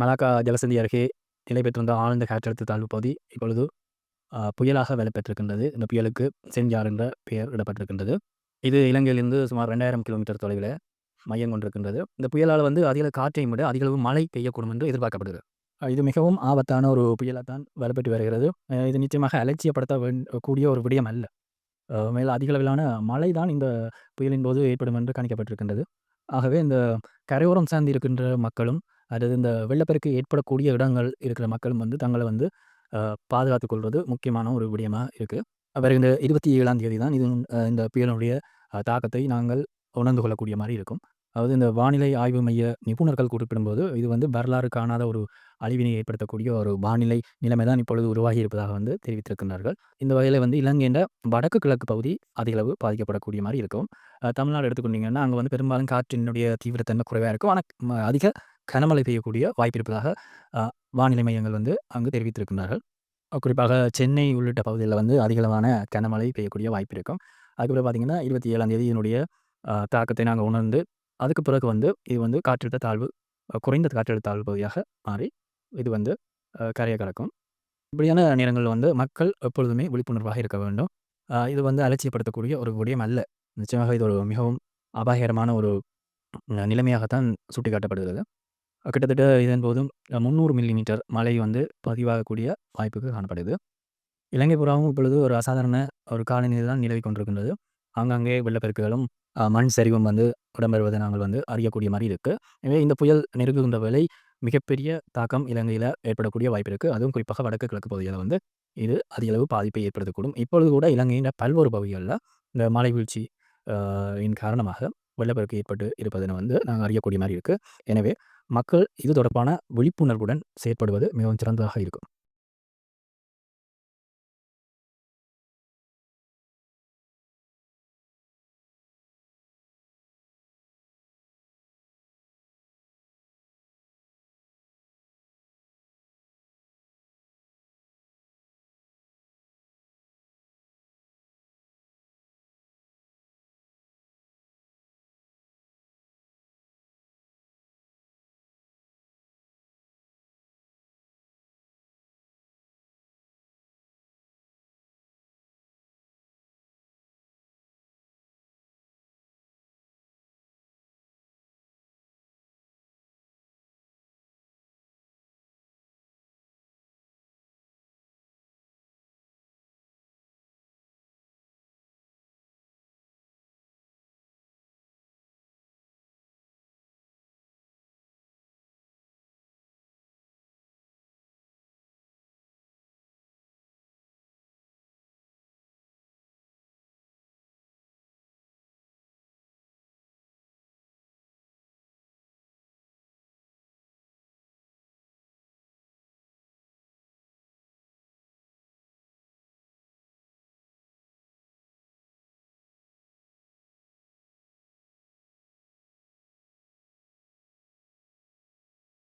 Malacca ஜலசந்தி அருகே நிலை பெற்றிருந்த ஆழ்ந்த காற்றழுத்த தாழ்வு பகுதி இப்பொழுது புயலாக வேலை பெற்றிருக்கின்றது இந்த புயலுக்கு செஞ்சார் என்ற பெயர் இடப்பட்டிருக்கின்றது. இது இலங்கையிலிருந்து சுமார் 2000 கிலோமீட்டர் தொலைவில் மையம் கொண்டிருக்கின்றது. இந்த புயலால் வந்து அதிக காற்றையும் விட அதிகளவு மழை பெய்யக்கூடும் என்று எதிர்பார்க்கப்படுது. இது மிகவும் ஆபத்தான ஒரு புயலாக தான் வலுப்பெற்று வருகிறது. இது நிச்சயமாக அலட்சியப்படுத்த கூடிய ஒரு விடயம் அல்ல. மேல அதிகளவிலான மழை தான் இந்த புயலின் போது ஏற்படும் என்று கணிக்கப்பட்டிருக்கின்றது. ஆகவே இந்த கரையோரம் சார்ந்து இருக்கின்ற மக்களும், அதாவது இந்த வெள்ளப்பெருக்கு ஏற்படக்கூடிய இடங்கள் இருக்கிற மக்களும் வந்து தங்களை வந்து அ, பாதுகாத்துக் கொள்வது முக்கியமான ஒரு விடயமா இருக்கு. வருகின்ற 27ஆம் தேதி தான் இது இந்த புயலினுடைய தாக்கத்தை நாங்கள் உணர்ந்து கொள்ளக்கூடிய மாதிரி இருக்கும். அதாவது இந்த வானிலை ஆய்வு மைய நிபுணர்கள் குறிப்பிடும்போது, இது வந்து வரலாறு காணாத ஒரு அழிவினை ஏற்படுத்தக்கூடிய ஒரு வானிலை நிலைமை தான் இப்பொழுது உருவாகி இருப்பதாக வந்து தெரிவித்திருக்கின்றார்கள். இந்த வகையில் வந்து இலங்கையின் வடக்கு கிழக்கு பகுதி அதிகளவு பாதிக்கப்படக்கூடிய மாதிரி இருக்கும். தமிழ்நாடு எடுத்துக்கொண்டீங்கன்னா, அங்கே வந்து பெரும்பாலும் காற்றினுடைய தீவிரத்தன்மை குறைவாக இருக்கும். ஆனால் அதிக கனமழை பெய்யக்கூடிய வாய்ப்பு இருப்பதாக வானிலை மையங்கள் வந்து அங்கு தெரிவித்திருக்கின்றார்கள். குறிப்பாக சென்னை உள்ளிட்ட பகுதிகளில் வந்து அதிகளவான கனமழை பெய்யக்கூடிய வாய்ப்பு இருக்கும். அதுக்கப்புறம் பார்த்தீங்கன்னா, 27ஆம் தேதி இதனுடைய தாக்கத்தை நாங்கள் உணர்ந்து, அதுக்கு பிறகு வந்து இது வந்து காற்றழுத்த தாழ்வு குறைந்த காற்றழுத்த தாழ்வு பகுதியாக மாறி, இது வந்து கரையை கடக்கும். இப்படியான நேரங்களில் வந்து மக்கள் எப்பொழுதுமே விழிப்புணர்வாக இருக்க வேண்டும். இது வந்து அலட்சியப்படுத்தக்கூடிய ஒரு விடயம் அல்ல. நிச்சயமாக இது ஒரு மிகவும் அபாயகரமான ஒரு நிலைமையாகத்தான் சுட்டிக்காட்டப்படுகிறது. கிட்டத்தட்ட இதன் போதும் முந்நூறு மில்லிமீட்டர் மழை வந்து பதிவாகக்கூடிய வாய்ப்புகள் காணப்படுது. இலங்கை புறாவும் இப்பொழுது ஒரு அசாதாரண ஒரு காலநிலை தான் நிலவி கொண்டிருக்கின்றது. ஆங்காங்கே வெள்ளப்பெருக்குகளும், மண் சரிவும் வந்து இடம்பெறுவதை நாங்கள் வந்து அறியக்கூடிய மாதிரி இருக்குது எனவே இந்த புயல் நெருங்குகின்ற வேலை மிகப்பெரிய தாக்கம் இலங்கையில் ஏற்படக்கூடிய வாய்ப்பு இருக்குது அதுவும் குறிப்பாக வடக்கு கிழக்கு பகுதியில் வந்து இது அதிகளவு பாதிப்பை ஏற்படுத்தக்கூடும். இப்பொழுது கூட இலங்கையின் பல்வேறு பகுதிகளில் இந்த மழை வீழ்ச்சி இன் காரணமாக வெள்ளப்பெருக்கு ஏற்பட்டு இருப்பதனை வந்து நாங்கள் அறியக்கூடிய மாதிரி இருக்குது எனவே மக்கள் இது தொடர்பான விழிப்புணர்வுடன் செயற்படுவது மிகவும் சிறந்ததாக இருக்கும்.